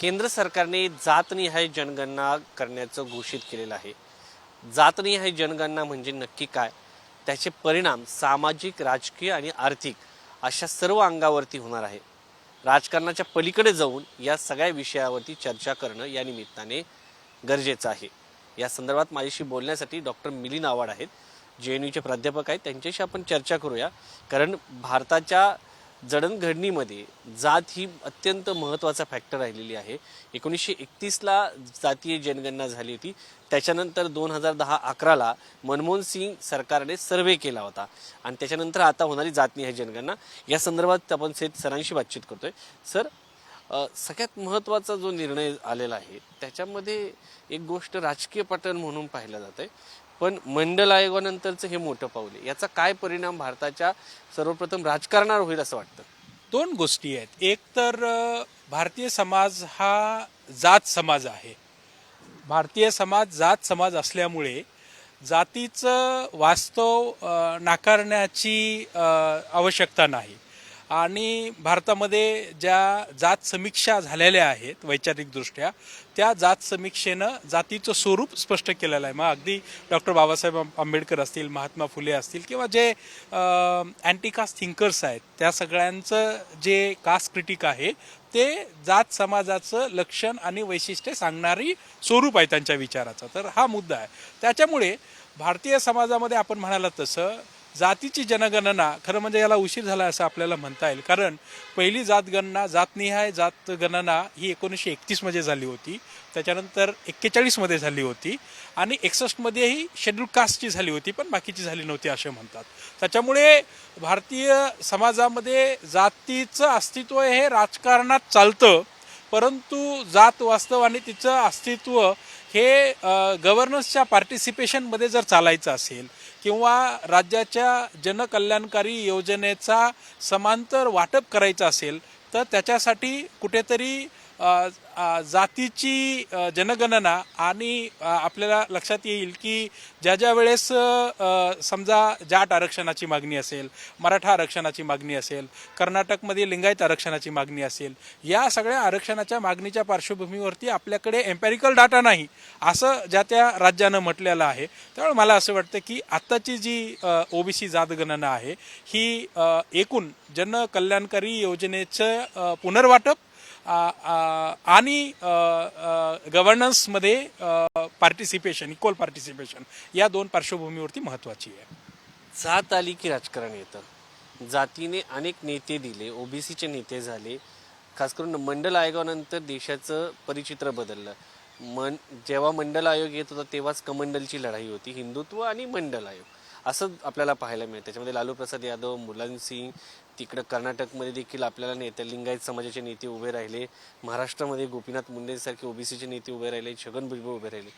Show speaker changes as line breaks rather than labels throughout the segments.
केंद्र सरकारने जातनिहाय जनगणना करण्याचं घोषित केलेलं आहे. जातनिहाय जनगणना म्हणजे नक्की काय? त्याचे परिणाम सामाजिक राजकीय आणि आर्थिक अशा सर्व अंगावरती होणार आहे. राजकारणाच्या पलीकडे जाऊन या सगळ्या विषयावरती चर्चा करणं या निमित्ताने गरजेचं आहे. या संदर्भात माझ्याशी बोलण्यासाठी डॉक्टर मिलिंद आव्हाड आहेत. जे एन यूचे प्राध्यापक आहेत त्यांच्याशी आपण चर्चा करूया. कारण भारताच्या जडणघडणीमध्ये जात ही अत्यंत महत्त्वाचा फॅक्टर राहिलेली आहे. एकोणीसशे एकतीसला जातीय जनगणना झाली होती. त्याच्यानंतर दोन हजार दहा अकराला मनमोहन सिंग सरकारने सर्वे केला होता. आणि त्याच्यानंतर आता होणारी जातनिहाय जनगणना. या संदर्भात आपण सेठ सरांशी बातचीत करतोय. सर सगळ्यात महत्त्वाचा जो निर्णय आलेला आहे त्याच्यामध्ये एक गोष्ट राजकीय पटन म्हणून पाहिलं जात आहे पण मंडल आयोगानंतरचं हे मोठं पाऊल आहे. याचा काय परिणाम भारताच्या सर्वप्रथम राजकारणावर होईल असं वाटतं?
दोन गोष्टी आहेत. एक तर भारतीय समाज हा जात समाज आहे. भारतीय समाज जात समाज असल्यामुळे जातीचं वास्तव नाकारण्याची आवश्यकता नाही. आणि भारतामध्ये ज्या जात समीक्षा झालेल्या आहेत वैचारिकदृष्ट्या त्या जात समीक्षेनं जातीचं स्वरूप स्पष्ट केलेलं आहे. मग अगदी डॉक्टर बाबासाहेब आंबेडकर असतील महात्मा फुले असतील किंवा जे अँटी कास्ट थिंकर्स आहेत त्या सगळ्यांचं जे कास्ट क्रिटिक आहे ते जात समाजाचं लक्षण आणि वैशिष्ट्य सांगणारी स्वरूप आहे त्यांच्या विचाराचं. तर हा मुद्दा आहे. त्याच्यामुळे भारतीय समाजामध्ये आपण म्हणाला तसं जातीची जनगणना खरं म्हणजे याला उशीर झाला असं आपल्याला म्हणता येईल. कारण पहिली जातगणना जातनिहाय जातगणना ही एकोणीसशे एकतीसमध्ये झाली होती. त्याच्यानंतर एक्केचाळीसमध्ये झाली होती. आणि एकसष्टमध्येही शेड्यूल कास्टची झाली होती पण बाकीची झाली नव्हती असे म्हणतात. त्याच्यामुळे भारतीय समाजामध्ये जातीचं अस्तित्व हे राजकारणात चालतं. परंतु जात वास्तव आणि तिचं अस्तित्व हे गव्हर्नन्सच्या पार्टिसिपेशनमध्ये जर चालायचं असेल किंवा राज्याच्या जनकल्याणकारी योजनेचा समांतर वाटप करायचं असेल तर त्याच्यासाठी कुठेतरी जातीची जनगणना आणि आपल्याला लक्षात येईल की ज्या ज्या वेळेस समजा जाट आरक्षणाची मागणी असेल मराठा आरक्षणाची मागणी असेल कर्नाटकमध्ये लिंगायत आरक्षणाची मागणी असेल या सगळ्या आरक्षणाच्या मागणीच्या पार्श्वभूमीवरती आपल्याकडे एम्पॅरिकल डाटा नाही असं ज्या त्या राज्यानं म्हटलेलं आहे. त्यामुळे मला असं वाटतं की आत्ताची जी ओबीसी जातगणना आहे ही एकूण जनकल्याणकारी योजनेचं पुनर्वाटप आणि गव्हर्नन्समध्ये पार्टिसिपेशन इक्वल पार्टिसिपेशन या दोन पार्श्वभूमीवरती महत्त्वाची आहे.
जात आली की राजकारण येतं. जातीने अनेक नेते दिले ओबीसीचे नेते झाले. खास करून मंडल आयोगानंतर देशाचं परिचित्र बदललं. मन जेव्हा मंडल आयोग येत होता तेव्हाच कमंडलची लढाई होती. हिंदुत्व आणि मंडल आयोग. असं आपल्याला पाहायला मिळतं. त्याच्यामध्ये लालू प्रसाद यादव मुलायम सिंग तिकडं कर्नाटकमध्ये देखील आपल्याला नेते लिंगायत समाजाचे नेते उभे राहिले. महाराष्ट्रामध्ये गोपीनाथ मुंडेसारखे ओबीसीचे नेते उभे राहिले. छगन भुजबळ उभे राहिले.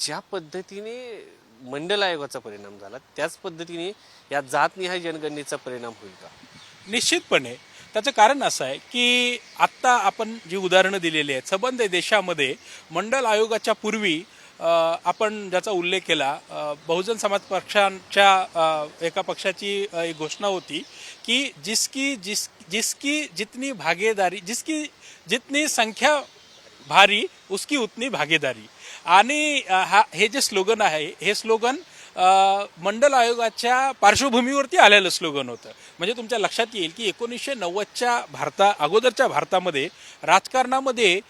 ज्या पद्धतीने मंडल आयोगाचा परिणाम झाला त्याच पद्धतीने या जातनिहाय जनगणनेचा परिणाम होईल का?
निश्चितपणे. त्याचं कारण असं आहे की आत्ता आपण जी उदाहरणं दिलेली आहेत संबंध देशामध्ये मंडल आयोगाच्या पूर्वी आपण ज्याचा उल्लेख केला बहुजन समाज पक्षांच्या एका पक्षाची एक घोषणा होती की जिसकी जिस जिसकी जितनी भागीदारी जिसकी जितनी संख्या भारी उसकी उतनी भागीदारी. आणि हा हे जे स्लोगन आहे हे स्लोगन मंडल आयोगाच्या पार्श्वभूमीवरती आलेलं स्लोगन होतं. म्हणजे तुमच्या लक्षात येईल की एकोणीसशे नव्वदच्या भारता अगोदरच्या भारतामध्ये राजकारणामध्ये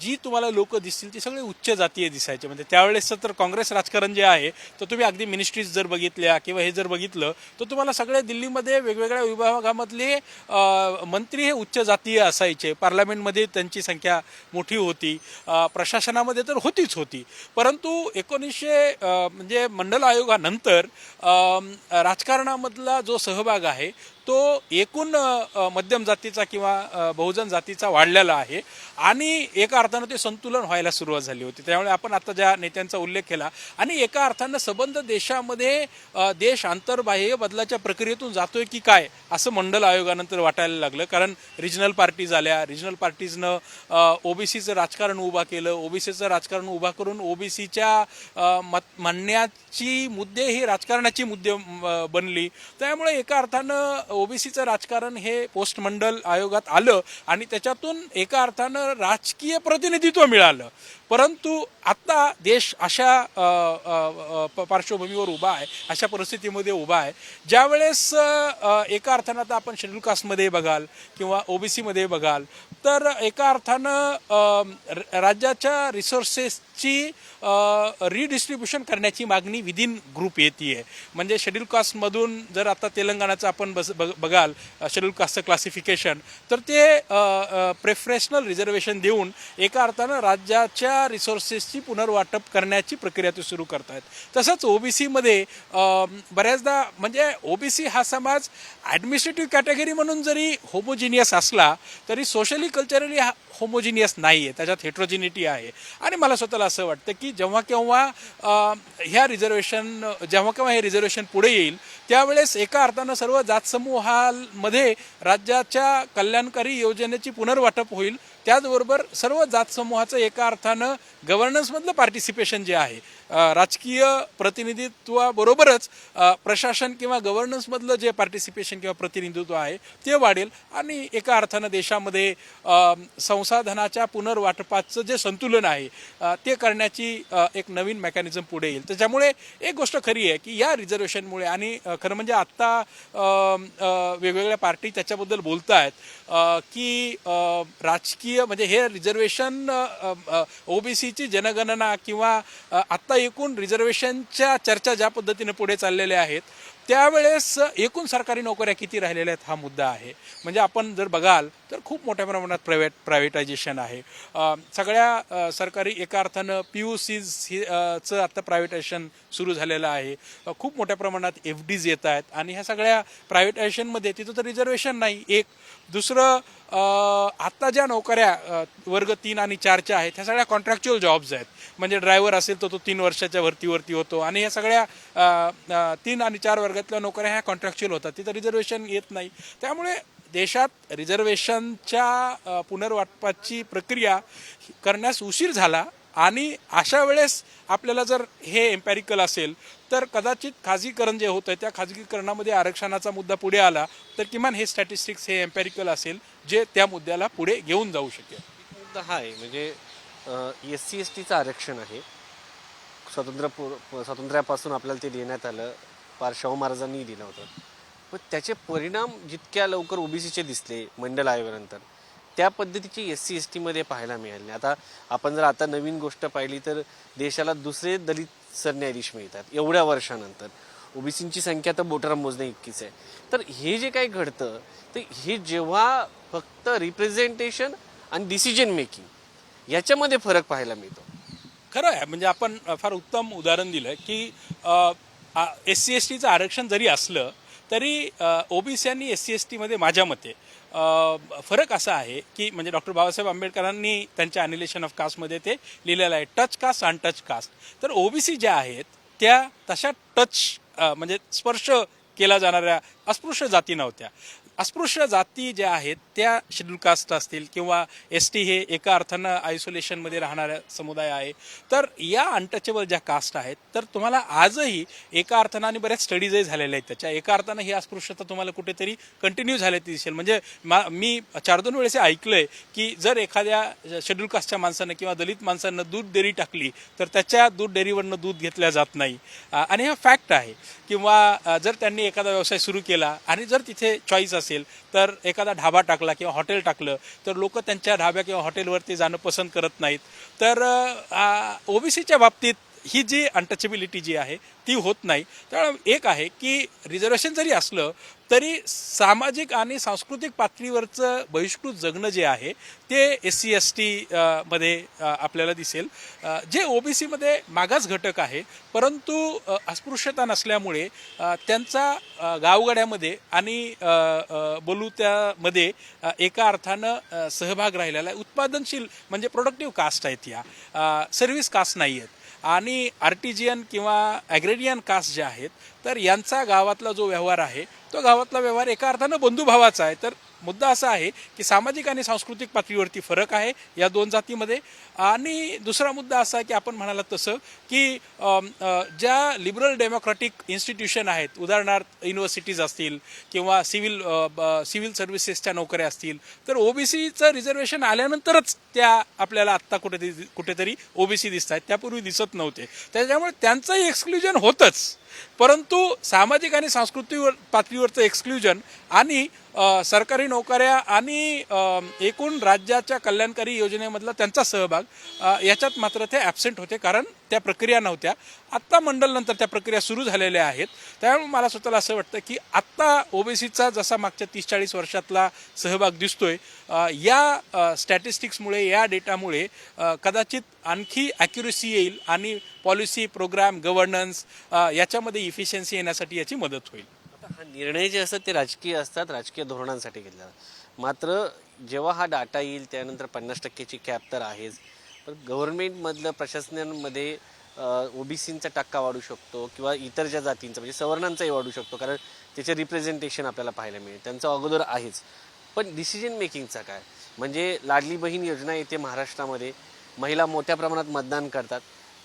जी तुम्हाला लोक दिसतील ती सगळे उच्च जातीय दिसायचे. म्हणजे त्यावेळेसचं तर काँग्रेस राजकारण जे आहे तर तुम्ही अगदी मिनिस्ट्रीज जर बघितल्या किंवा हे जर बघितलं तर तुम्हाला सगळ्या दिल्लीमध्ये वेगवेगळ्या विभागामधले मंत्री हे उच्च जातीय असायचे. पार्लमेंटमध्ये त्यांची संख्या मोठी होती. प्रशासनामध्ये तर होतीच होती. परंतु एकोणीसशे म्हणजे मंडल आयोगानंतर राजकारणामधला जो सहभाग आहे तो एकूण मध्यम जातीचा किंवा बहुजन जातीचा वाढलेला आहे. आणि एका अर्थानं ते संतुलन व्हायला सुरुवात झाली होती. त्यामुळे आपण आता ज्या नेत्यांचा उल्लेख केला आणि एका अर्थानं संबंध देशामध्ये देश आंतरबाह्य बदलाच्या प्रक्रियेतून जातोय की काय असं मंडल आयोगानंतर वाटायला लागलं. कारण रिजनल पार्टीज आल्या रिजनल पार्टीजनं ओबीसीचं राजकारण उभा केलं. ओबीसीचं राजकारण उभा करून ओबीसीच्या मत म्हणण्याची मुद्दे ही राजकारणाची मुद्दे बनली. त्यामुळे एका अर्थानं ओबीसीचं राजकारण हे पोस्ट मंडल आयोगात आलं आणि त्याच्यातून एका अर्थानं राजकीय प्रतिनिधित्व मिळालं. परंतु आत्ता देश अशा प- पार्श्वभूमीवर उभा आहे अशा परिस्थितीमध्ये उभा आहे. ज्यावेळेस एका अर्थानं आता आपण शेड्यूल कास्टमध्ये बघाल किंवा ओबीसीमध्ये बघाल तर एका अर्थानं र- राज्याच्या रिसोर्सेसची रिडिस्ट्रीब्युशन करण्याची मागणी विदिन ग्रुप येते म्हणजे शेड्यूल कास्टमधून जर आता तेलंगणाचं आपण बस बघ- बघाल शेड्यूल कास्टचं क्लासिफिकेशन तर ते प्रेफरेशनल रिझर्वेशन देऊन एका अर्थानं राज्याच्या रिसोर्सेसची पुनर्वाटप करण्याची प्रक्रिया ते सुरू करतायत. तसंच ओबीसीमध्ये बऱ्याचदा म्हणजे ओबीसी हा समाज ॲडमिनिस्ट्रेटिव्ह कॅटेगरी म्हणून जरी होमोजिनियस असला तरी सोशली कल्चरली हा होमोजिनियस नाही आहे त्याच्यात हेट्रोजिनिटी आहे. आणि मला स्वतःला असं वाटतं की जेव्हा केव्हा ह्या रिझर्वेशन जेव्हा केव्हा हे रिझर्वेशन पुढे येईल त्यावेळेस एका अर्थानं सर्व जात समूहामध्ये राज्याच्या कल्याणकारी योजनेची पुनर्वाटप होईल त्याचबरोबर सर्व जात समूहाचं एका अर्थानं गव्हर्नन्समधलं पार्टिसिपेशन जे आहे राजकीय प्रतिनिधित्वाबरोबरच प्रशासन किंवा गव्हर्नन्समधलं जे पार्टिसिपेशन किंवा प्रतिनिधित्व आहे ते वाढेल. आणि एका अर्थानं देशामध्ये संसाधनाच्या पुनर्वाटपाचं जे संतुलन आहे ते करण्याची एक नवीन मेकॅनिझम पुढे येईल. त्याच्यामुळे एक गोष्ट खरी आहे की या रिझर्वेशनमुळे आणि खरं म्हणजे आत्ता वेगवेगळ्या पार्टी त्याच्याबद्दल बोलत आहेत की राजकीय म्हणजे हे रिझर्वेशन ओबीसीची जनगणना किंवा आत्ता एकूण रिझर्वेशनच्या चर्चा ज्या पद्धतीने पुढे चाललेल्या आहेत त्यावेळेस एकूण सरकारी नोकऱ्या किती राहिलेल्या आहेत हा मुद्दा आहे. म्हणजे आपण जर बघाल तर खूप मोठ्या प्रमाणात प्रायव्हेट प्रायव्हेटायझेशन आहे. सगळ्या सरकारी एका अर्थानं पी यू सीज चं आत्ता प्रायव्हेटायझेशन सुरू झालेलं आहे. खूप मोठ्या प्रमाणात एफ डीज येत आहेत आणि ह्या सगळ्या प्रायव्हेटायझेशनमध्ये तिथं तर रिझर्वेशन नाही. एक दुसरं आत्ता ज्या नोकऱ्या वर्ग तीन आणि चारच्या आहेत ह्या सगळ्या कॉन्ट्रॅक्च्युअल जॉब्स आहेत. म्हणजे ड्रायव्हर असेल तर तो तीन वर्षाच्या भरतीवरती होतो आणि ह्या सगळ्या तीन आणि चार वर्गातल्या नोकऱ्या ह्या कॉन्ट्रॅक्च्युअल होतात. तिथं रिझर्वेशन येत नाही. त्यामुळे देशात रिझर्वेशनच्या पुनर्वाटपाची प्रक्रिया करण्यास उशीर झाला आणि अशा वेळेस आपल्याला जर हे एम्पॅरिकल असेल तर कदाचित खाजगीकरण जे होतं त्या खाजगीकरणामध्ये आरक्षणाचा मुद्दा पुढे आला तर किमान हे स्टॅटिस्टिक्स हे एम्पॅरिकल असेल जे त्या मुद्द्याला पुढे घेऊन जाऊ शकेल.
मुद्दा हा आहे म्हणजे एस सी एस टीचं आरक्षण आहे. स्वातंत्र्यपूर स्वातंत्र्यापासून आपल्याला ते देण्यात आलं. पार शाहू महाराजांनी दिलं होतं. पण त्याचे परिणाम जितक्या लवकर ओबीसीचे दिसले मंडल आयोगानंतर त्या पद्धतीची एस सी एस टीमध्ये पाहायला मिळाली. आता आपण जर आता नवीन गोष्ट पाहिली तर देशाला दुसरे दलित सरन्यायाधीश मिळतात एवढ्या वर्षानंतर. ओबीसींची संख्या तर बोटारा मोजणे इतकीच आहे. तर हे जे काही घडतं ते हे जेव्हा फक्त रिप्रेझेंटेशन आणि डिसिजन मेकिंग याच्यामध्ये फरक पाहायला मिळतो.
खरं आहे म्हणजे आपण फार उत्तम उदाहरण दिलं की एस सी एस टीचं आरक्षण जरी असलं तरी ओबीसी आणि एस सी एस टीमध्ये माझ्या मते फरक असा आहे की म्हणजे डॉक्टर बाबासाहेब आंबेडकरांनी त्यांच्या अनिलेशन ऑफ कास्टमध्ये ते लिहिलेलं आहे टच कास्ट अनटच कास्ट तर ओबीसी ज्या आहेत त्या तशा टच म्हणजे स्पर्श केला जाणाऱ्या अस्पृश्य जाती नव्हत्या. अस्पृश्य जाती ज्या आहेत त्या शेड्यूल कास्ट असतील किंवा एस टी हे एका अर्थानं आयसोलेशनमध्ये राहणारा समुदाय आहे तर या अनटचेबल ज्या कास्ट आहेत तर तुम्हाला आजही एका अर्थानं आणि बऱ्याच स्टडीजही झालेल्या आहेत त्याच्या. एका अर्थानं ही अस्पृश्यता तुम्हाला कुठेतरी कंटिन्यू झाल्याची दिसेल. म्हणजे मा मी चार दोन वेळेस ऐकलं ऐकलंय की जर एखाद्या शेड्यूल कास्टच्या माणसानं किंवा दलित माणसानं दूध डेअरी टाकली तर त्याच्या दूध डेअरीवरनं दूध घेतल्या जात नाही. आणि हा फॅक्ट आहे. किंवा जर त्यांनी एखादा व्यवसाय सुरू केला आणि जर तिथे चॉईस असेल असेल तर एखादा ढाबा टाकला किंवा हॉटेल टाकलं तर लोक त्यांच्या ढाब्या किंवा हॉटेलवरती जाणं पसंत करत नाहीत. तर ओबीसीच्या बाबतीत ही जी अनटचेबिलिटी जी आहे ती होत नाही. त्यामुळे एक आहे की रिझर्वेशन जरी असलं तरी सामाजिक आणि सांस्कृतिक पातळीवरचं बहिष्कृत जगणं जे आहे ते एस सी एस टी मध्ये आपल्याला दिसेल. जे ओ बी सीमध्ये मागास घटक आहे परंतु अस्पृश्यता नसल्यामुळे त्यांचा गावगाड्यामध्ये आणि अ, एका अर्थानं सहभाग राहिलेला आहे. उत्पादनशील म्हणजे प्रोडक्टिव्ह कास्ट आहेत या. सर्व्हिस कास्ट नाही आहेत आणि आर्टिजियन किंवा ॲग्रेडियन कास्ट जे आहेत तर यांचा गावातला जो व्यवहार आहे तो गावातला व्यवहार एका अर्थानं बंधुभावाचा आहे. तर मुद्दा असा आहे की सामाजिक आणि सांस्कृतिक पातळीवरती फरक आहे या दोन जातीमध्ये. आणि दुसरा मुद्दा असा आहे की आपण म्हणालात तसं की ज्या लिबरल डेमोक्रॅटिक इन्स्टिट्यूशन आहेत उदाहरणार्थ युनिव्हर्सिटीज असतील किंवा सिव्हिल सिव्हिल सर्व्हिसेसच्या नोकऱ्या असतील तर ओबीसीचं रिझर्वेशन आल्यानंतरच त्या आपल्याला आत्ता कुठेतरी कुठेतरी ओबीसी दिसत आहेत त्यापूर्वी दिसत नव्हते. त्याच्यामुळे त्यांचंही एक्सक्ल्युजन होतंच. परंतु सामाजिक आणि सांस्कृतिक पातळीवरचं एक्सक्ल्युजन आणि सरकारी नोकऱ्या आणि एकूण राज्याच्या कल्याणकारी योजनेमधला त्यांचा सहभाग याच्यात मात्र ते ॲबसेंट होते कारण त्या प्रक्रिया नव्हत्या. आत्ता मंडलनंतर त्या प्रक्रिया सुरू झालेल्या आहेत. त्यामुळे मला स्वतःला असं वाटतं की आत्ता ओबीसीचा जसा मागच्या तीस चाळीस वर्षातला सहभाग दिसतोय या स्टॅटिस्टिक्समुळे या डेटामुळे कदाचित आणखी ॲक्युरेसी येईल आणि पॉलिसी प्रोग्राम गव्हर्नन्स याच्यामध्ये इफिशियन्सी येण्यासाठी याची मदत होईल.
आता हा निर्णय जे असतात ते राजकीय असतात राजकीय धोरणांसाठी घेतला जातात मात्र जेव्हा हा डाटा येईल त्यानंतर पन्नास टक्क्याची कॅप तर आहेच. पण गव्हर्नमेंटमधलं प्रशासनांमध्ये ओबीसींचा टक्का वाढू शकतो किंवा इतर ज्या जातींचा म्हणजे सवर्णांचाही वाढू शकतो कारण त्याचे रिप्रेझेंटेशन आपल्याला पाहायला मिळेल. त्यांचं अगोदर आहेच. पण डिसिजन मेकिंगचा काय? म्हणजे लाडली बहीण योजना येते महाराष्ट्रामध्ये. महिला मोठ्या प्रमाणात मतदान करतात.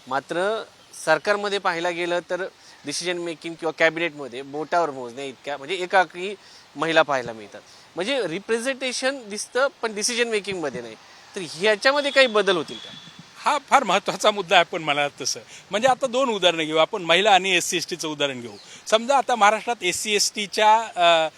मात्र सरकारमध्ये पाहायला गेलं तर डिसिजन मेकिंग किंवा कॅबिनेटमध्ये बोटावर मोजण्या इतक्या म्हणजे एकाकी महिला पाहायला मिळतात. म्हणजे रिप्रेझेंटेशन दिसतं पण डिसिजन मेकिंगमध्ये नाही. तर ह्याच्यामध्ये काही बदल होतील का?
हा फार महत्त्वाचा मुद्दा आहे आपण मला तसं. म्हणजे आता दोन उदाहरणं घेऊ. आपण महिला आणि एस सी एस टीचं उदाहरण घेऊ. समजा आता महाराष्ट्रात एस सी एस टीच्या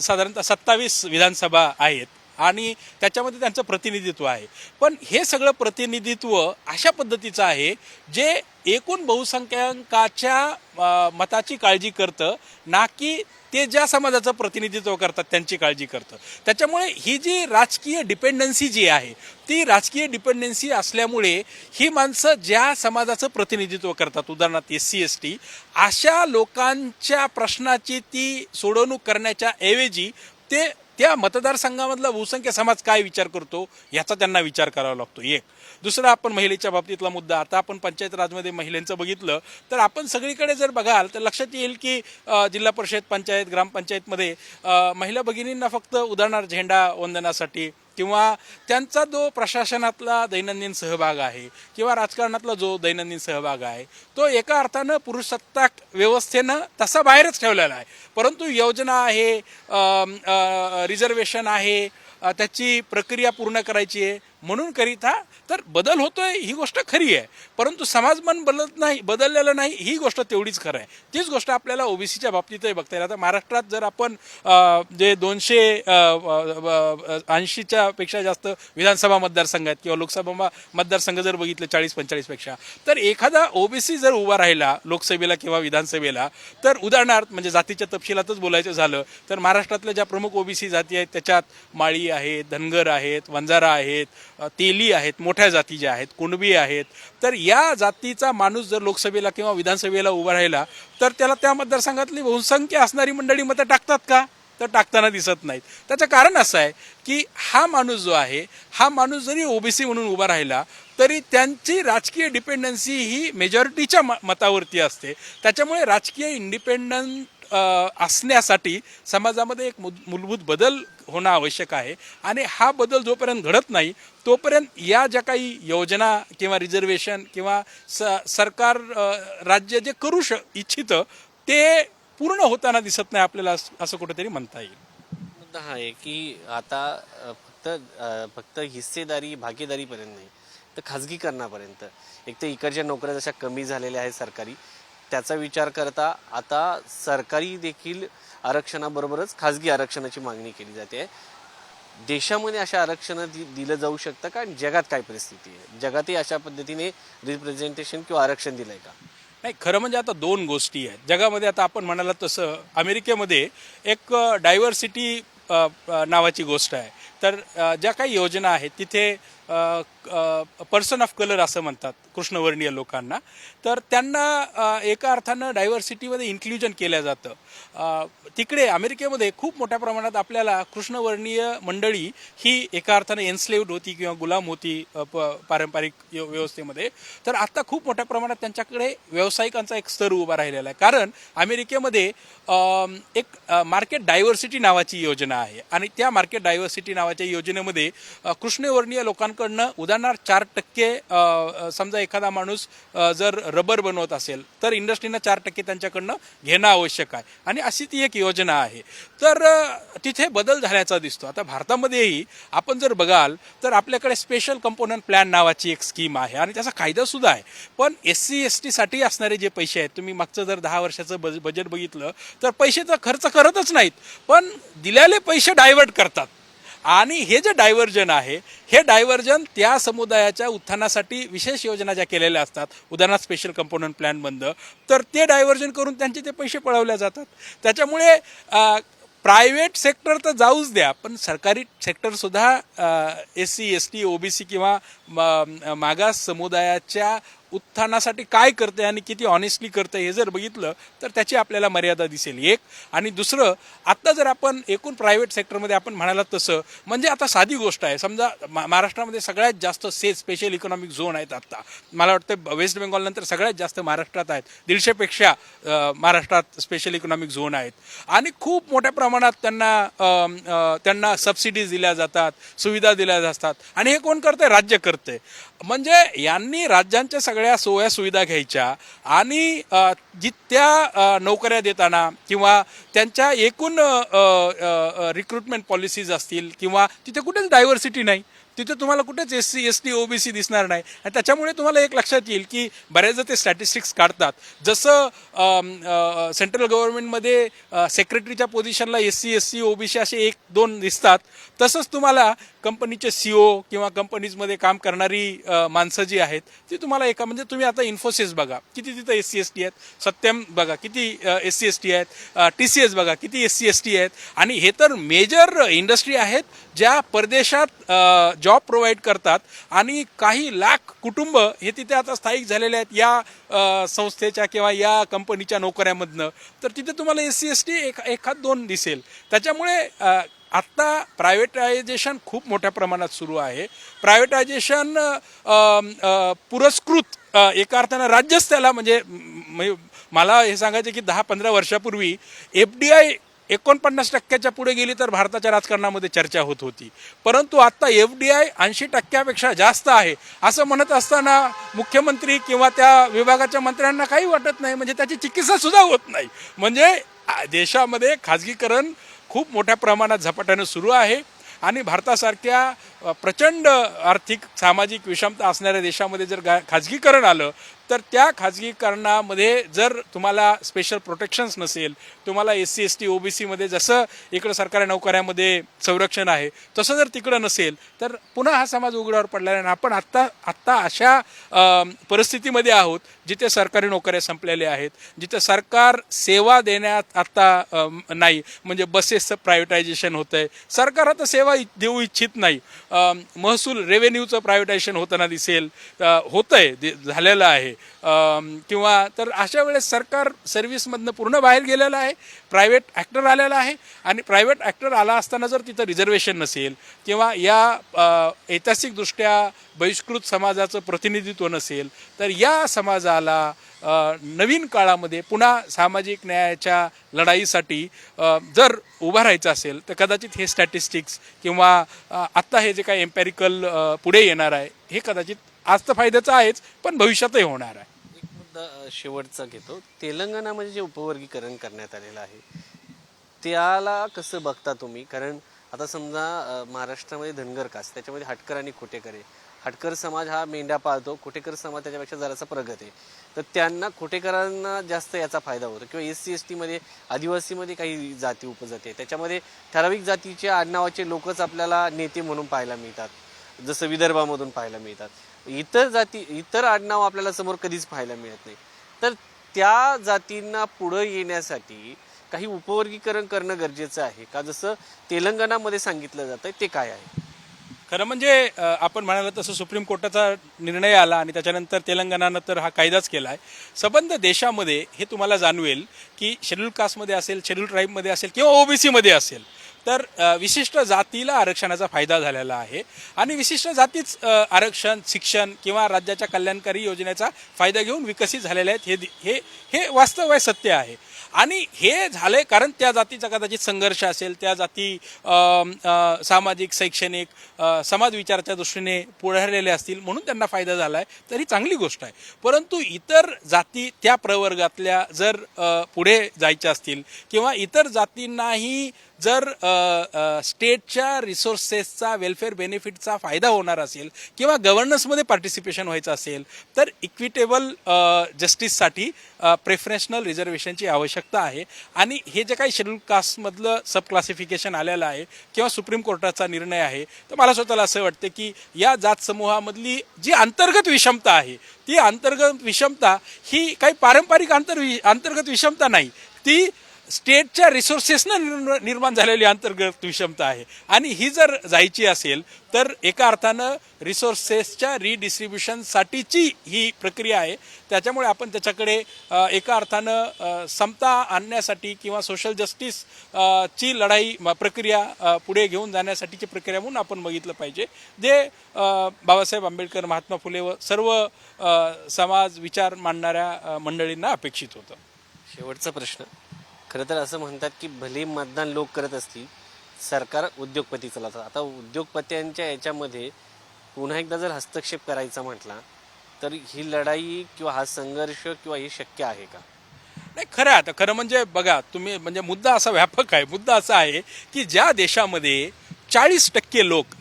साधारणतः सत्तावीस विधानसभा आहेत. आणि त्याच्यामध्ये त्यांचं प्रतिनिधित्व आहे. पण हे सगळं प्रतिनिधित्व अशा पद्धतीचं आहे जे एकूण बहुसंख्याकाच्या मताची काळजी करतं ना की ते ज्या समाजाचं प्रतिनिधित्व करतात त्यांची काळजी करतं. त्याच्यामुळे ही जी राजकीय डिपेंडन्सी जी आहे ती राजकीय डिपेंडन्सी असल्यामुळे ही माणसं ज्या समाजाचं प्रतिनिधित्व करतात उदाहरणार्थ एस सी एस टी अशा लोकांच्या प्रश्नाची ती सोडवणूक करण्याच्या ऐवजी ते त्या मतदारसंघामधला बहुसंख्य समाज काय विचार करतो याचा त्यांना विचार करावा लागतो. एक. दुसरा आपण महिलेच्या बाबतीतला मुद्दा. आता आपण पंचायत राजमध्ये महिलांचं बघितलं तर आपण सगळीकडे जर बघाल तर लक्षात येईल की जिल्हा परिषद पंचायत ग्रामपंचायतमध्ये महिला भगिनींना फक्त उदाहरणार्थ झेंडा वंदनासाठी किंवा त्यांचा जो प्रशासनातला दैनंदिन सहभाग आहे किंवा राजकारणातला जो दैनंदिन सहभाग आहे तो एका अर्थानं पुरुषसत्ताक व्यवस्थेनं तसा बाहेरच ठेवलेला आहे. परंतु योजना आहे रिझर्वेशन आहे त्याची प्रक्रिया पूर्ण करायची आहे. म्हणून करिता तर बदल होतोय ही गोष्ट खरी आहे. परंतु समाज मन बदलत नाही बदललेलं नाही ही गोष्ट तेवढीच खरं आहे. तीच गोष्ट आपल्याला ओबीसीच्या बाबतीतही बघता येईल. आता महाराष्ट्रात जर आपण जे दोनशे ऐंशीच्या पेक्षा जास्त विधानसभा मतदारसंघ आहेत किंवा लोकसभा मतदारसंघ जर बघितले चाळीस पंचेचाळीसपेक्षा तर एखादा ओबीसी जर उभा राहिला लोकसभेला किंवा विधानसभेला तर उदाहरणार्थ म्हणजे जातीच्या तपशिलातच बोलायचं झालं तर महाराष्ट्रातल्या ज्या प्रमुख ओबीसी जाती आहेत त्याच्यात माळी आहेत धनगर आहेत वंजारा आहेत तेली आहेत मोठ्या जाती ज्या आहेत कुणबी आहेत तर या जातीचा माणूस जर लोकसभेला किंवा विधानसभेला उभा राहिला तर त्याला त्या मतदारसंघातली बहुसंख्य असणारी मंडळी मतं टाकतात का? तर टाकताना दिसत नाहीत. त्याचं कारण असं आहे की हा माणूस जो आहे हा माणूस जरी ओबीसी म्हणून उभा राहिला तरी त्यांची राजकीय डिपेंडन्सी ही मेजॉरिटीच्या म मतावरती असते. त्याच्यामुळे राजकीय इंडिपेंडंट असण्यासाठी समाजामध्ये एक मु- मूलभूत बदल होणं आवश्यक आहे. आणि हा बदल जोपर्यंत घडत नाही तोपर्यंत या ज्या काही योजना किंवा रिझर्वेशन किंवा स सरकार राज्य जे करू श इच्छितं ते पूर्ण होताना दिसत नाही आपल्याला असं असं कुठेतरी म्हणता येईल.
मुद्दा हा आहे की आता फक्त फक्त हिस्सेदारी भागीदारीपर्यंत नाही तर खाजगीकरणापर्यंत. एक तर इकडच्या नोकऱ्या जशा कमी झालेल्या आहेत सरकारी त्याचा विचार करता आता सरकारी देखील आरक्षणाबरोबरच खाजगी आरक्षणाची मागणी केली जाते. देशामध्ये अशा आरक्षण दि दिलं जाऊ शकतं का? जगात काय परिस्थिती आहे? जगातही अशा पद्धतीने रिप्रेझेंटेशन किंवा आरक्षण दिलंय का?
नाही खरं म्हणजे आता दोन गोष्टी आहेत. जगामध्ये आता आपण म्हणाला तसं अमेरिकेमध्ये एक डायव्हर्सिटी नावाची गोष्ट आहे. तर ज्या काही योजना आहेत तिथे पर्सन ऑफ कलर असं म्हणतात कृष्णवर्णीय लोकांना. तर त्यांना एका अर्थानं डायव्हर्सिटीमध्ये इन्क्ल्युजन केलं जातं. तिकडे अमेरिकेमध्ये खूप मोठ्या प्रमाणात आपल्याला कृष्णवर्णीय मंडळी ही एका अर्थानं एन्स्लेव्ड होती किंवा गुलाम होती प- पारंपरिक व्यवस्थेमध्ये. तर आता खूप मोठ्या प्रमाणात त्यांच्याकडे व्यावसायिकांचा एक स्तर उभा राहिलेला आहे. कारण अमेरिकेमध्ये एक मार्केट डायव्हर्सिटी नावाची योजना आहे. आणि त्या मार्केट डायव्हर्सिटी नावाच्या योजनेमध्ये कृष्णवर्णीय लोकांकडनं उदाहरणार्थ चार टक्के समजा एखादा माणूस जर रबर बनवत असेल तर इंडस्ट्रीनं चार टक्के त्यांच्याकडनं घेणं आवश्यक आहे. आणि अशी ती एक योजना आहे. तर तिथे बदल झाल्याचा दिसतो. आता भारतामध्येही आपण जर बघाल तर आपल्याकडे स्पेशल कंपोनंट प्लॅन नावाची एक स्कीम आहे. आणि त्याचा कायदा सुद्धा आहे. पण एस सी एस टीसाठी असणारे जे पैसे आहेत तुम्ही मागचं जर दहा वर्षाचं बज बजेट बघितलं तर पैसे तर खर्च करतच नाहीत. पण दिलेले पैसे डायव्हर्ट करतात. आणि हे जे डायव्हर्जन आहे हे डायव्हर्जन त्या समुदायाच्या उत्थानासाठी विशेष योजना ज्या केलेल्या असतात उदाहरणार्थ स्पेशल कंपोनंट बंद तर ते डायव्हर्जन करून त्यांचे ते पैसे पळवल्या जातात. त्याच्यामुळे प्रायव्हेट सेक्टर तर जाऊच द्या पण सरकारी सेक्टरसुद्धा S C S T O B C किंवा म- मागास समुदायाच्या उत्थानासाठी काय करते आणि किती ऑनेस्टली करते हे जर बघितलं तर त्याची आपल्याला मर्यादा दिसेल. एक. आणि दुसरं आत्ता जर आपण एकूण प्रायव्हेट सेक्टरमध्ये आपण म्हणालात तसं म्हणजे आता साधी गोष्ट आहे. समजा महाराष्ट्रामध्ये सगळ्यात जास्त से स्पेशल इकॉनॉमिक झोन आहेत आत्ता मला वाटतं वेस्ट बेंगॉलनंतर सगळ्यात जास्त महाराष्ट्रात आहेत. दीडशेपेक्षा महाराष्ट्रात स्पेशल इकॉनॉमिक झोन आहेत. आणि खूप मोठ्या प्रमाणात त्यांना त्यांना सबसिडीज दिल्या जातात सुविधा दिल्या जातात. आणि हे कोण करतं राज्य करते म्हणजे यांनी राज्यांच्या सगळ्या सोया सुविधा घ्यायच्या आणि जित्या नोकऱ्या देताना किंवा त्यांच्या एकूण रिक्रुटमेंट पॉलिसीज असतील किंवा तिथे कुठेच डायव्हर्सिटी नाही तिथे तुम्हाला कुठेच S C S T OBC दिसणार नाही. आणि त्याच्यामुळे तुम्हाला एक लक्षात येईल की बऱ्याचदा ते स्टॅटिस्टिक्स काढतात. जसं सेंट्रल गव्हर्नमेंटमध्ये सेक्रेटरीच्या पोझिशनला S C S C OBC असे एक दोन दिसतात. तसंच तुम्हाला कंपनीचे सी ओ किंवा कंपनीजमध्ये काम करणारी माणसं जी आहेत ती तुम्हाला एका म्हणजे तुम्ही आता इन्फोसिस बघा. किती तिथं एस सी एस टी आहेत? सत्यम बघा. किती एस सी एस टी आहेत? टी सी एस बघा. किती एस सी एस टी आहेत? आणि हे तर मेजर इंडस्ट्री आहेत. ज्या परदेशात जॉब प्रोव्हाइड करतात आणि काही लाख कुटुंब हे तिथे आता स्थायिक झालेले आहेत या संस्थेच्या किंवा या कंपनीच्या नोकऱ्यामधनं तर तिथे तुम्हाला एस सी एस टी एक एखाद दोन दिसेल. त्याच्यामुळे आत्ता प्रायव्हेटायझेशन खूप मोठ्या प्रमाणात सुरू आहे. प्रायव्हेटायझेशन पुरस्कृत एका अर्थानं राज्यच त्याला म्हणजे म्हणजे मला हे सांगायचं की दहा पंधरा वर्षापूर्वी एफ डी आय एकोणपन्नास टक्क्याच्या पुढे गेली तर भारताच्या राजकारणामध्ये चर्चा होत होती. परंतु आत्ता एफ डी आय ऐंशी टक्क्यापेक्षा जास्त आहे. असं म्हणत असताना मुख्यमंत्री किंवा त्या विभागाच्या मंत्र्यांना काही वाटत नाही. म्हणजे त्याची चिकित्सासुद्धा होत नाही. म्हणजे देशामध्ये खाजगीकरण खूप मोठ्या प्रमाणात झपाट्यानं सुरू आहे. आणि भारतासारख्या प्रचंड आर्थिक सामाजिक विषमता असणाऱ्या देशामध्ये जर गा खाजगीकरण आलं तर त्या खाजगीकरणामध्ये जर तुम्हाला स्पेशल प्रोटेक्शन्स नसेल तुम्हाला S C S T O B सीमध्ये जसं इकडं सरकारी नोकऱ्यामध्ये संरक्षण आहे तसं जर तिकडं नसेल तर पुन्हा हा समाज उघड्यावर पडला आहे आणि आपण आत्ता आत्ता अशा परिस्थितीमध्ये आहोत जिथे सरकारी नोकऱ्या संपलेल्या आहेत जिथे सरकार सेवा देण्यात आत्ता नाही म्हणजे बसेसचं प्रायव्हेटायझेशन होतं आहे सरकार आता सेवा इ- देऊ इच्छित नाही. महसूल रेव्हेन्यूचं प्रायव्हेटायझेशन होताना दिसेल होतं आहे झालेलं आहे. किंवा तर अशा वेळेस सरकार सर्व्हिसमधनं पूर्ण बाहेर गेलेलं आहे. प्रायव्हेट ॲक्टर आलेला आहे. आणि प्रायव्हेट ॲक्टर आला असताना जर तिथं रिझर्वेशन नसेल किंवा या ऐतिहासिकदृष्ट्या बहिष्कृत समाजाचं प्रतिनिधित्व नसेल तर या समाजाला नवीन काळामध्ये पुन्हा सामाजिक न्यायाच्या लढाईसाठी जर उभं राहायचं असेल तर कदाचित हे स्टॅटिस्टिक्स किंवा आत्ता हे जे काही एम्पॅरिकल पुढे येणार आहे हे कदाचित आज तर फायद्याचं आहेच पण भविष्यातही होणार आहे.
एक मुद्दा अ, शेवटचा घेतो. तेलंगणामध्ये जे उपवर्गीकरण करण्यात आलेलं आहे त्याला कसं बघता तुम्ही? कारण आता समजा अ, महाराष्ट्रामध्ये धनगर कास्ट त्याच्यामध्ये हटकर आणि खोटेकर. आहे हटकर समाज हा मेंढ्या पाळतो खोटेकर समाज त्याच्यापेक्षा जरासा प्रगत आहे. तर त्यांना खोटेकरांना जास्त याचा फायदा होतो. किंवा एस सी एस टीमध्ये आदिवासीमध्ये काही जाती उपजाती आहे त्याच्यामध्ये ठराविक जातीच्या आडनावाचे लोकच आपल्याला नेते म्हणून पाहायला मिळतात. जसं विदर्भामधून पाहायला मिळतात. इतर जाती इतर आडनाव आपल्याला समोर कधीच पाहायला मिळत नाही. तर त्या जातींना पुढं येण्यासाठी काही उपवर्गीकरण करणं गरजेचं आहे का? जसं तेलंगणामध्ये सांगितलं जातं ते काय आहे?
खरं म्हणजे आपण म्हणाल तसं सुप्रीम कोर्टाचा निर्णय आला आणि त्याच्यानंतर तेलंगणानं तर हा कायदाच केला आहे सबंध देशामध्ये हे तुम्हाला जाणवेल की शेड्यूल कास्टमध्ये असेल शेड्यूल ट्राईबमध्ये असेल किंवा ओबीसीमध्ये असेल तर विशिष्ट जातीला आरक्षणाचा फायदा झालेला आहे आणि विशिष्ट जातीच आरक्षण शिक्षण किंवा राज्याच्या कल्याणकारी योजनेचा फायदा घेऊन विकसित झालेले आहेत हे दि- हे हे वास्तव आहे सत्य आहे. आणि हे झाले कारण त्या जातीचा कदाचित संघर्ष असेल त्या जाती सामाजिक शैक्षणिक समाज विचाराच्या दृष्टीने पुढारलेले असतील म्हणून त्यांना फायदा झाला आहे तर ही चांगली गोष्ट आहे. परंतु इतर जाती त्या प्रवर्गातल्या जर पुढे जायच्या असतील किंवा इतर जातींनाही जर स्टेटच्या रिसोर्सेसचा वेलफेअर बेनिफिटचा फायदा होणार असेल किंवा गव्हर्नन्समध्ये पार्टिसिपेशन व्हायचं असेल तर इक्विटेबल जस्टिससाठी प्रेफरेशनल रिझर्वेशनची आवश्यकता आहे. आणि हे जे काही शेड्यूल कास्टमधलं सब क्लासिफिकेशन आलेलं आहे किंवा सुप्रीम कोर्टाचा निर्णय आहे तर मला स्वतःला असं वाटतं की या जात समूहामधली जी अंतर्गत विषमता आहे ती अंतर्गत विषमता ही काही पारंपरिक अंतर अंतर्गत विषमता नाही. ती स्टेटच्या रिसोर्सेसनं निर्माण झालेली अंतर्गत विषमता आहे. आणि ही जर जायची असेल तर एका अर्थानं रिसोर्सेसच्या रिडिस्ट्रीब्युशनसाठीची ही प्रक्रिया आहे. त्याच्यामुळे आपण त्याच्याकडे एका अर्थानं समता आणण्यासाठी किंवा सोशल जस्टिस ची लढाई प्रक्रिया पुढे घेऊन जाण्यासाठीची प्रक्रिया म्हणून आपण बघितलं पाहिजे. जे बाबासाहेब आंबेडकर महात्मा फुले व सर्व समाज विचार मांडणाऱ्या मंडळींना अपेक्षित होतं.
शेवटचा प्रश्न. खरं तर असं म्हणतात की भले मतदान लोक करत असतील सरकार उद्योगपती चालवतात. आता उद्योगपत्यांच्या याच्यामध्ये पुन्हा एकदा जर हस्तक्षेप करायचा म्हटला तर ही लढाई किंवा हा संघर्ष किंवा हे शक्य आहे का?
नाही खरं आहे. आता खरं म्हणजे बघा तुम्ही म्हणजे मुद्दा असा व्यापक आहे. मुद्दा असा आहे की ज्या देशामध्ये चाळीस टक्के लोक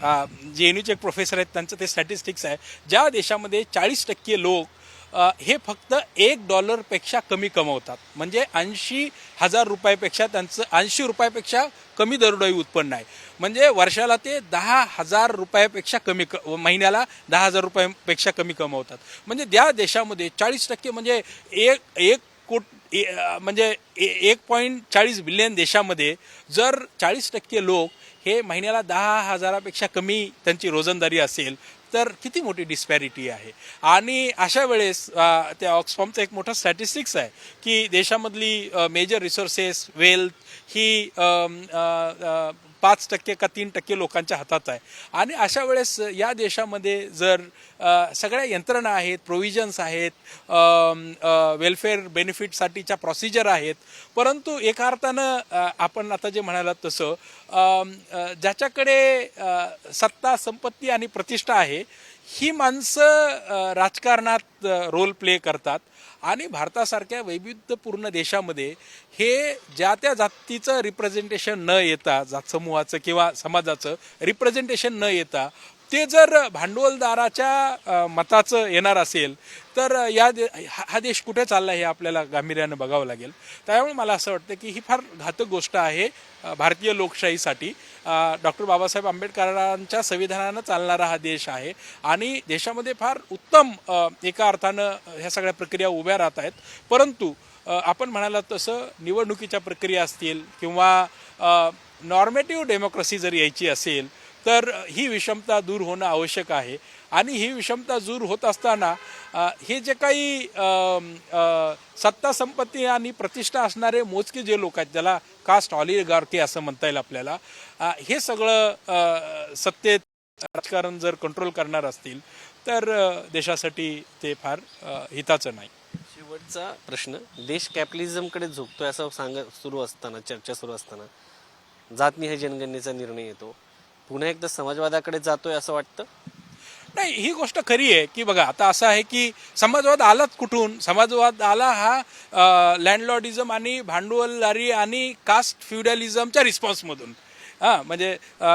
जे एन एक प्रोफेसर आहेत त्यांचं ते स्टॅटिस्टिक्स आहे. ज्या देशामध्ये चाळीस टक्के लोक हे फक्त एक डॉलरपेक्षा कमी कमवतात. म्हणजे ऐंशी हजार रुपयापेक्षा त्यांचं ऐंशी रुपयापेक्षा कमी दरडोई उत्पन्न आहे. म्हणजे वर्षाला ते दहा हजार रुपयापेक्षा कमी क महिन्याला दहा हजार रुपयापेक्षा कमी कमवतात. म्हणजे त्या देशामध्ये चाळीस टक्के म्हणजे एक एक कोट ए- म्हणजे ए- एक पॉईंट चाळीस बिलियन देशामध्ये जर चाळीस टक्के लोक हे महिन्याला दहा हजारापेक्षा कमी त्यांची रोजंदारी असेल तर किती मोठी डिस्पॅरिटी आहे. आणि अशा वेळेस त्या ऑक्सफॉर्मचं एक मोठं स्टॅटिस्टिक्स आहे की देशामधली मेजर रिसोर्सेस वेल्थ ही पाच टक्के का तीन टक्के लोकांच्या हातात आहे. आणि अशा वेळेस या देशामध्ये जर सगळ्या यंत्रणा आहेत प्रोव्हिजन्स आहेत वेलफेअर बेनिफिटसाठीच्या प्रोसिजर आहेत परंतु एका अर्थानं आपण आता जे म्हणालात तसं ज्याच्याकडे सत्ता संपत्ती आणि प्रतिष्ठा आहे ही माणसं राजकारणात रोल प्ले करतात. आणि भारतासारख्या वैविध्यपूर्ण देशामध्ये हे ज्या त्या जातीचं रिप्रेझेंटेशन न येता जात समूहाचं किंवा समाजाचं रिप्रेझेंटेशन न येता ते जर भांडवलदाराच्या मताचं येणार असेल तर या दे हा हा देश कुठे चालला हे आपल्याला गांभीर्यानं बघावं लागेल. त्यामुळे मला असं वाटतं की ही फार घातक गोष्ट आहे भारतीय लोकशाहीसाठी. डॉक्टर बाबासाहेब आंबेडकरांच्या संविधानानं चालणारा हा देश आहे आणि देशामध्ये फार उत्तम एका अर्थानं ह्या सगळ्या प्रक्रिया उभ्या राहत आहेत. परंतु आपण म्हणाला तसं निवडणुकीच्या प्रक्रिया असतील किंवा नॉर्मेटिव्ह डेमोक्रेसी जर यायची असेल तर ही विषमता दूर होणं आवश्यक आहे. आणि ही विषमता दूर होत असताना हे जे काही सत्ता संपत्ती आणि प्रतिष्ठा असणारे मोजके जे लोक आहेत ज्याला कास्ट ऑलिगार्की असं म्हणता येईल आपल्याला हे सगळं सत्तेत राजकारण जर कंट्रोल करणार असतील तर देशासाठी ते फार हिताचं नाही.
शेवटचा प्रश्न देश कॅपिटलिझमकडे झुकतोय असं सांग सुरू असताना चर्चा सुरू असताना जातनिहाय जनगणनेचा निर्णय येतो. पुन्हा एकदा समाजवादाकडे जातोय असं वाटतं?
नाही ही गोष्ट खरी आहे की बघा आता असं आहे की समाजवाद आलाच कुठून? समाजवाद आला हा लँडलॉर्डिझम आणि भांडवलदारी आणि कास्ट फ्युडलिझमच्या रिस्पॉन्समधून हां म्हणजे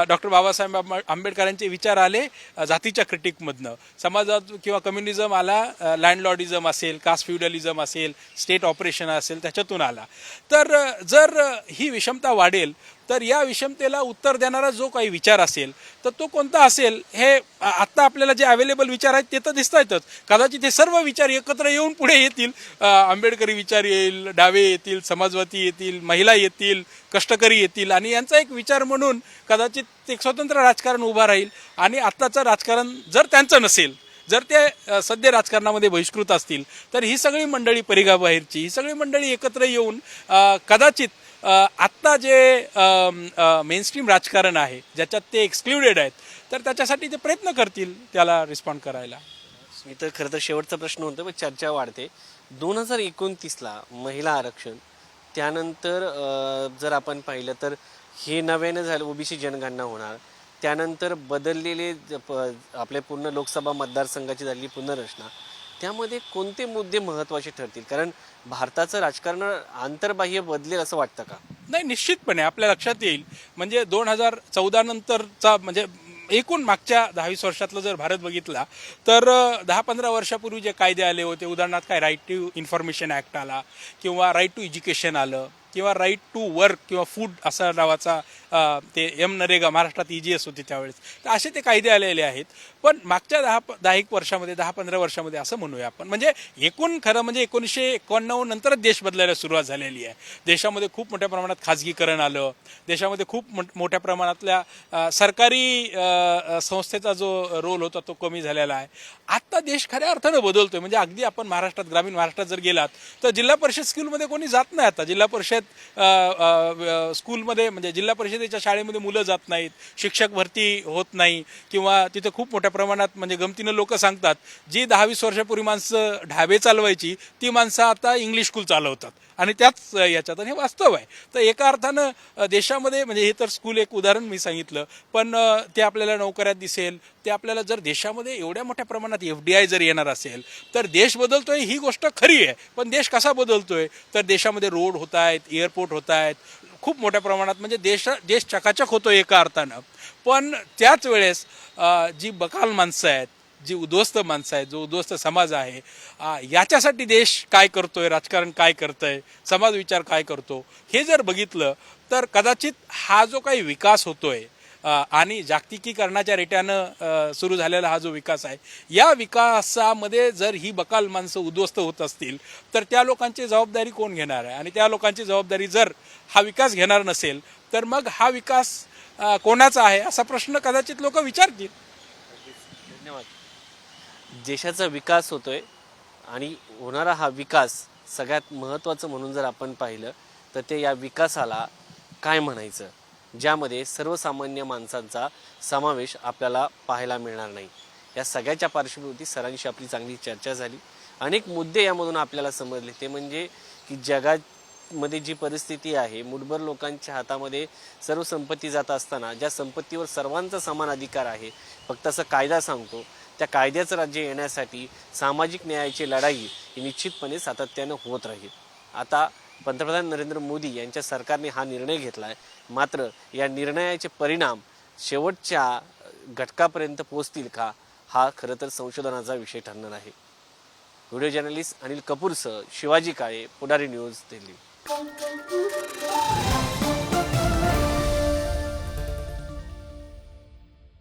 डॉक्टर बाबासाहेब आंबेडकरांचे विचार आले जातीच्या क्रिटिकमधनं समाजात किंवा कम्युनिझम आला लँडलॉर्डिझम असेल कास्ट फ्युडलिझम असेल स्टेट ऑपरेशन असेल त्याच्यातून आला. तर जर ही विषमता वाढेल तर या विषमतेला उत्तर देणारा जो काही विचार असेल तर तो कोणता असेल हे आत्ता आपल्याला जे अवेलेबल विचार आहेत ते तर दिसत आहेतच कदाचित हे सर्व विचार एकत्र येऊन पुढे येतील. आंबेडकरी विचार येईल डावे येतील समाजवादी येतील महिला येतील कष्टकरी येतील आणि यांचा एक विचार म्हणून कदाचित एक स्वतंत्र राजकारण उभा राहील. आणि आत्ताचं राजकारण जर त्यांचं नसेल जर ते सध्या राजकारणामध्ये बहिष्कृत असतील तर ही सगळी मंडळी परिघाबाहेरची ही सगळी मंडळी एकत्र येऊन कदाचित आत्ता जे मेनस्ट्रीम राजकारण आहे ज्याच्यात ते एक्सक्लुडेड आहेत तर त्याच्यासाठी ते प्रयत्न करतील त्याला रिस्पॉन्ड करायला.
मी तर खरं तर शेवटचा प्रश्न होतो पण चर्चा वाढते. दोन हजार एकोणतीसला महिला आरक्षण त्यानंतर जर आपण पाहिलं तर हे नव्यानं झालं ओबीसी जनगणना होणार. त्यानंतर बदललेले ज- प- आपले पूर्ण लोकसभा मतदारसंघाची झालेली पुनर्रचना. त्यामध्ये कोणते मुद्दे महत्त्वाचे ठरतील? कारण भारताचं राजकारण आंतरबाह्य बदलेल असं वाटतं का?
नाही निश्चितपणे आपल्या लक्षात येईल. म्हणजे दोन हजार चौदा नंतरचा म्हणजे एकूण मागच्या दहावीस वर्षातलं जर भारत बघितला तर दहा पंधरा वर्षापूर्वी जे कायदे आले होते उदाहरणार्थ काय राईट टू इन्फॉर्मेशन ॲक्ट आला किंवा राईट टू एज्युकेशन आलं किंवा राईट टू वर्क किंवा फूड असा नावाचा ते एम नरेगा महाराष्ट्रात ई जी एस होती त्यावेळेस. तर असे ते कायदे आलेले आहेत. पण मागच्या दहा दहा एक वर्षामध्ये दहा पंधरा वर्षामध्ये असं म्हणूया आपण. म्हणजे एकूण खरं म्हणजे एकोणीसशे एकोणनव्वद नंतरच देश बदलायला सुरुवात झालेली आहे. देशामध्ये खूप मोठ्या प्रमाणात खाजगीकरण आलं. देशामध्ये खूप मोठ- मोठ्या प्रमाणातल्या सरकारी संस्थेचा जो रोल होता तो कमी झालेला आहे. आत्ता देश खऱ्या अर्थानं बदलतोय. म्हणजे अगदी आपण महाराष्ट्रात ग्रामीण महाराष्ट्रात जर गेलात तर जिल्हा परिषद स्कूलमध्ये कोणी जात नाही आता. जिल्हा परिषद शाळेत स्कूलमध्ये म्हणजे जिल्हा परिषदेच्या शाळेमध्ये मुलं जात नाहीत शिक्षक भरती होत नाही किंवा तिथं खूप मोठ्या प्रमाणात म्हणजे गमतीनं लोक सांगतात जी दहा वीस वर्षापूर्वी माणसं ढाबे चालवायची ती माणसं आता इंग्लिश स्कूल चालवतात. आणि त्याच याच्यात. आणि हे वास्तव आहे. तर एका अर्थानं देशामध्ये म्हणजे हे तर स्कूल एक उदाहरण मी सांगितलं पण ते आपल्याला नोकऱ्यात दिसेल ते आपल्याला जर देशामध्ये एवढ्या मोठ्या प्रमाणात एफ डी आय जर येणार असेल तर देश बदलतोय ही गोष्ट खरी आहे. पण देश कसा बदलतोय? तर देशामध्ये रोड होत आहेत एअरपोर्ट होत आहेत खूप मोठ्या प्रमाणात म्हणजे देश देश चकाचक होतो एका अर्थानं. पण त्याच वेळेस जी बकाल माणसं आहेत जी उद्ध्वस्त माणसं आहेत जो उद्ध्वस्त समाज आहे याच्यासाठी देश काय करतोय राजकारण काय करतंय समाज विचार काय करतो हे जर बघितलं तर कदाचित हा जो काही विकास होतोय आणि जागतिकीकरणाच्या रेट्यानं सुरू झालेला हा जो विकास आहे या विकासामध्ये जर ही बकाल माणसं उद्ध्वस्त होत असतील तर त्या लोकांची जबाबदारी कोण घेणार आहे? आणि त्या लोकांची जबाबदारी जर हा विकास घेणार नसेल तर मग हा विकास कोणाचा आहे? असा प्रश्न कदाचित लोक विचारतील.
धन्यवाद. देशाचा विकास होतोय आणि होणारा हा विकास सगळ्यात महत्त्वाचं म्हणून जर आपण पाहिलं तर ते या विकासाला काय म्हणायचं? ज्यामध्ये सर्वसामान्य माणसांचा समावेश आपल्याला पाहायला मिळणार नाही. या सगळ्याच्या पार्श्वभूती सरांशी आपली चांगली चर्चा झाली. अनेक मुद्दे यामधून आपल्याला समजले. ते म्हणजे की जगामध्ये जी परिस्थिती आहे मुठभर लोकांच्या हातामध्ये सर्व संपत्ती जात असताना ज्या संपत्तीवर सर्वांचा समान अधिकार आहे फक्त असं कायदा सांगतो त्या कायद्याचं राज्य येण्यासाठी सामाजिक न्यायाची लढाई ही निश्चितपणे सातत्यानं होत राहील. आता पंतप्रधान नरेंद्र मोदी यांच्या सरकारने हा निर्णय घेतला आहे मात्र या निर्णयाचे परिणाम शेवटच्या घटकापर्यंत पोहोचतील का हा खरं तर संशोधनाचा विषय ठरणार आहे. व्हिडिओ जर्नलिस्ट अनिल कपूरसह शिवाजी काळे पुढारी न्यूज दिल्ली.